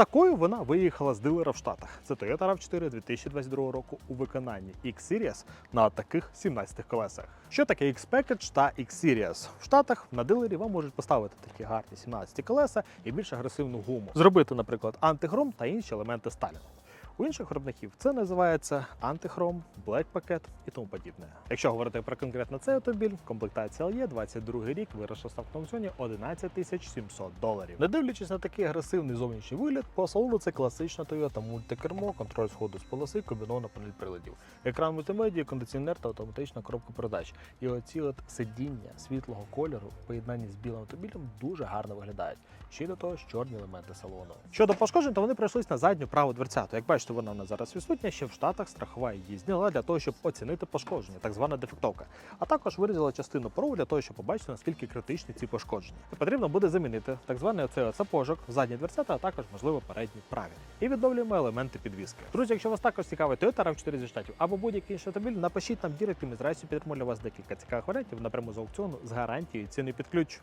такою вона виїхала з дилера в Штатах. Це Toyota RAV4 2022 року у виконанні X-Series на таких 17 колесах. Що таке X-Package та X-Series? В Штатах на дилері вам можуть поставити такі гарні 17 колеса і більш агресивну гуму. Зробити, наприклад, антигром та інші елементи сталінгу. У інших виробників це називається антихром, блек пакет і тому подібне. Якщо говорити про конкретно цей автомобіль, комплектація LE 22 рік виросла стартовому зоні 11 тисяч 700 доларів. Не дивлячись на такий агресивний зовнішній вигляд, по салону це класична Toyota мультикермо, контроль сходу з полоси, комбінована панель приладів, екран мультимедії, кондиціонер та автоматична коробка передач. І оці от сидіння світлого кольору в поєднанні з білим автомобілем дуже гарно виглядають. Ще й до того ж чорні елементи салону. Щодо пошкоджень, то вони прийшлись на задню праву дверцяту. Як бачите, вона у нас зараз відсутня. Ще в Штатах страхова її зняла для того, щоб оцінити пошкодження, так звана дефектовка. А також вирізала частину порогу для того, щоб побачити, наскільки критичні ці пошкодження. Потрібно буде замінити так званий оцей сапожок, задні дверцята, а також, можливо, передні праві. І відновлюємо елементи підвіски. Друзі, якщо вас також цікавить Toyota RAV4 зі штатів або будь-який інший автомобіль, напишіть нам в дірект, і ми з радістю підтримуємо для вас декілька цікавих варіантів напряму з аукціону з гарантією ціни під ключ.